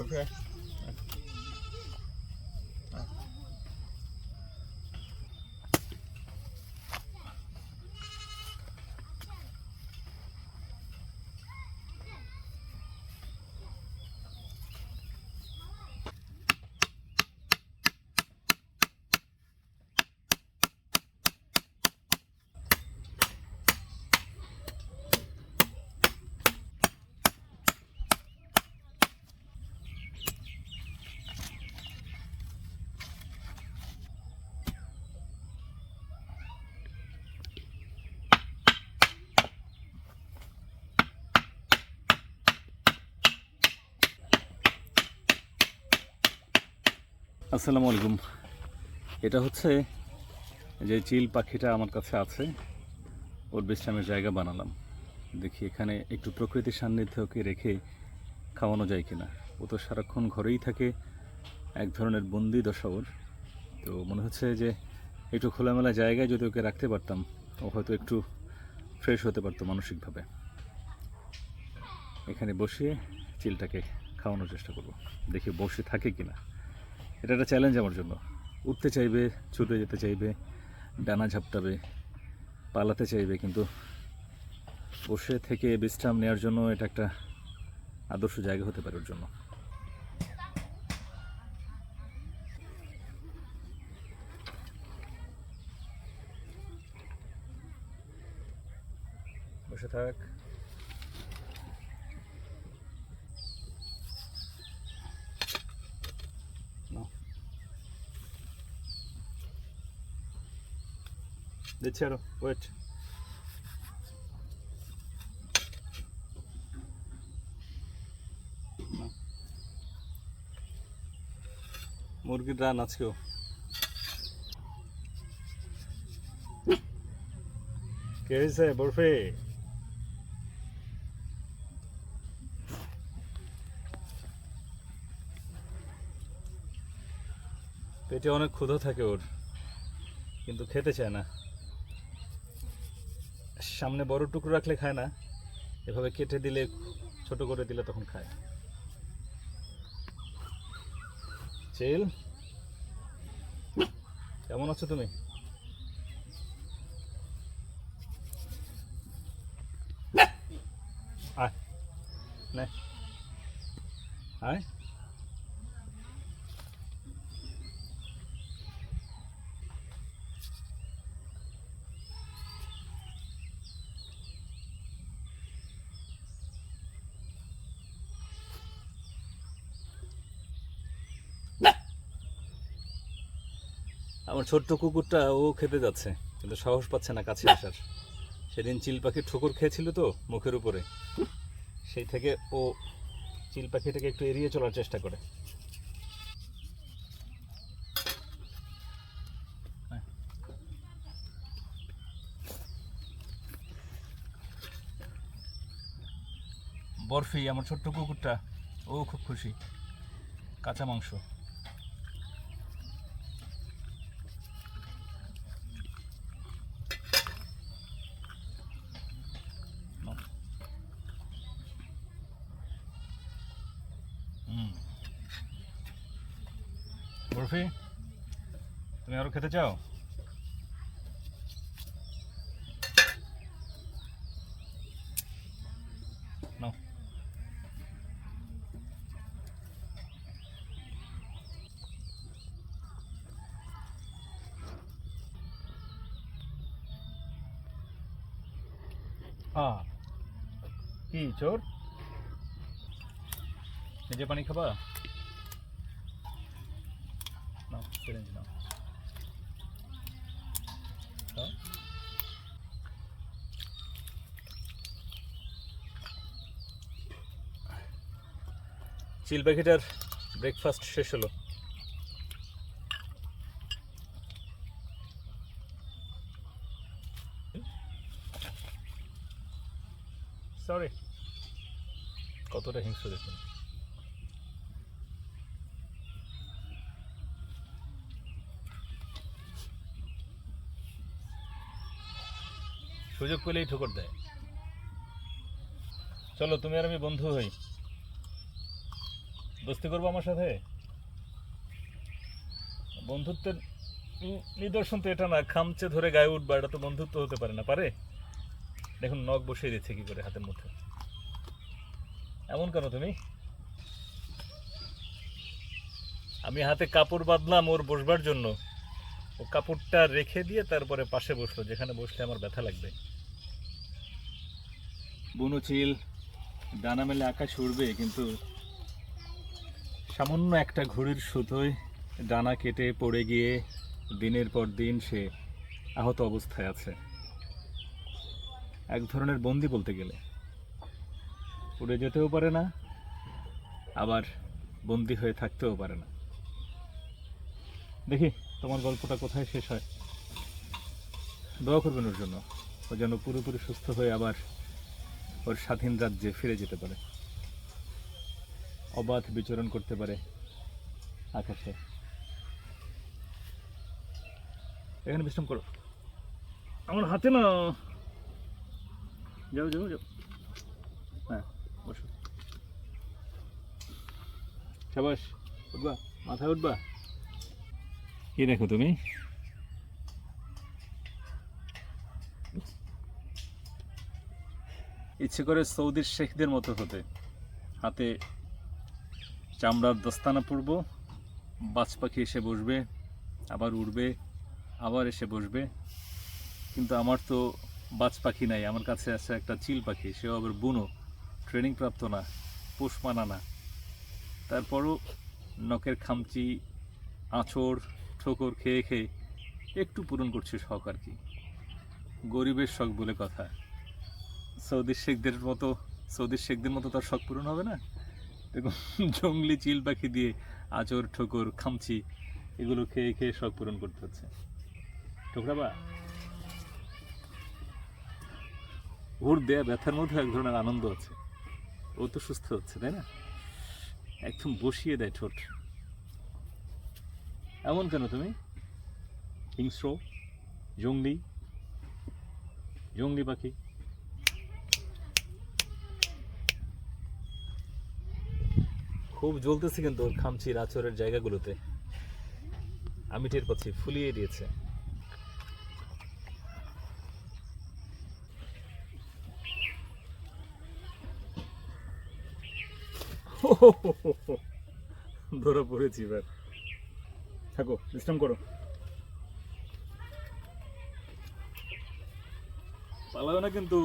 Okay. আসসালামু আলাইকুম। এটা হচ্ছে যে চিল পাখিটা আমার কাছে আছে। ওর বিশ্রামের জায়গা বানালাম। দেখি এখানে একটু প্রকৃতির সান্নিধ্যে ওকে রেখে খাওয়ানো যায় কিনা। ও তো সারাক্ষণ ঘরেই থাকে, এক ধরনের বন্দি দশা ওর। তো মনে হচ্ছে যে একটু খোলামেলা জায়গায় যদি ওকে রাখতে পারতাম, ও হয়তো একটু ফ্রেশ হতে পারতো মানসিকভাবে। এখানে বসিয়ে চিলটাকে খাওয়ানোর চেষ্টা করব। দেখি বসে থাকে কিনা। এটা একটা চ্যালেঞ্জ আমার জন্য। উঠতে চাইবে, ছুটে যেতে চাইবে, ডানা ঝাপটাবে, পালাতে চাইবে, কিন্তু বসে থেকে বিশ্রাম নেওয়ার জন্য এটা একটা আদর্শ জায়গা হতে পারে ওর জন্য। বসে থাক। দিচ্ছি আরও ওয়েট মুরগির রান আজকেও। কে হয়েছে বরফে? পেটে অনেক ক্ষুধা থাকে ওর, কিন্তু খেতে চায় না। সামনে বড় টুকরো রাখলে খায় না। এভাবে কেটে দিলে, ছোট করে দিলে তখন খায়। চেল, কেমন আছো তুমি? আয় আয়। আমার ছোট্ট কুকুরটা ও খেতে যাচ্ছে, কিন্তু সাহস পাচ্ছে না কাছে আসার। সেদিন চিল পাখির ঠোকর খেয়েছিল তো মুখের উপরে। সেই থেকে ও চিল পাখিটাকে একটু এড়িয়ে চলার চেষ্টা করে। বরফি, আমার ছোট্ট কুকুরটা, ও খুব খুশি। কাঁচা মাংস। বরফি তুমি আরও খেতে চাও? নাও। কি চোর? নিজে পানি খাবা? নাও খাও। চিল প্যাকেটার ব্রেকফাস্ট শেষ হলো। সরি কতটা হিংস্র দেখুন। সুযোগ পেলেই ঠোকর দেয়। চলো, তুমি আর আমি বন্ধু হই। দোস্তি করব আমার সাথে? বন্ধুত্বের নিদর্শন তো এটা না, খামচে ধরে গায়ে উঠবা, এটা তো বন্ধুত্ব হতে পারে না, পারে? দেখুন, নখ বসিয়ে দিচ্ছে কি করে হাতের মধ্যে। এমন কেন তুমি? আমি হাতে কাপড় বাঁধলাম ওর বসবার জন্য। ও কাপড়টা রেখে দিয়ে তারপরে পাশে বসল, যেখানে বসলে আমার ব্যথা লাগবে। বুনো চিল, ডানা মেলে আকাশ উড়বে, কিন্তু সামান্য একটা ঘুড়ির সুতোয় ডানা কেটে পড়ে গিয়ে দিনের পর দিন সে আহত অবস্থায় আছে। এক ধরনের বন্দি বলতে গেলে। উড়ে যেতেও পারে না, আবার বন্দি হয়ে থাকতেও পারে না। দেখি তোমার গল্পটা কোথায় শেষ হয়? দোয়া করবেন ওর জন্য। ও যেন পুরোপুরি সুস্থ হয়ে আবার ওর স্বাধীন রাজ্যে ফিরে যেতে পারে। অবাধ বিচরণ করতে পারে আকাশে। এখানে বিশ্রাম করো। আমার হাতে না যাও যাও যাও। হ্যাঁ বসো। সাবাস, উঠবা। মাথায় উঠবা? কি দেখো তুমি? ইচ্ছে করে সৌদির শেখদের মতো হতে। হাতে চামড়ার দস্তানা পরব, বাজ পাখি এসে বসবে, আবার উড়বে, আবার এসে বসবে। কিন্তু আমার তো বাজ পাখি নাই, আমার কাছে আছে একটা চিল পাখি, সেও আবার বুনো ট্রেনিং প্রাপ্ত না, পোষ মানা না। তারপরও নখের খামচি, আঁচড় ঠোকর খেয়ে খেয়ে একটু পূরণ করছে শখ আর কি। গরিবের শখ বলে কথা। সৌদি শেখদের মতো সৌদি শেখদের মতো তার শখ পূরণ হবে না? দেখুন, জঙ্গলি চিল পাখি দিয়ে আচর, ঠোকর, খামচি, এগুলো খেয়ে খেয়ে শখ পূরণ করতে হচ্ছে। ঠোকরাবা ওর দেয়া ব্যথার মধ্যে এক ধরনের আনন্দ আছে। ও তো সুস্থ হচ্ছে, তাই না? একদম বসিয়ে দেয় ঠোঁট। এমন কেন তুমি? হিংস্র, জঙ্গলি জঙ্গলি পাখি। খুব জ্বলতেছে কিন্তু ওর খামচির আচরের জায়গাগুলোতে। আমি টের পাচ্ছি, ফুলিয়ে দিয়েছে। ধরা পড়েছি এবার। থাকো বিশ্রাম করো। পালাবে না কিন্তু।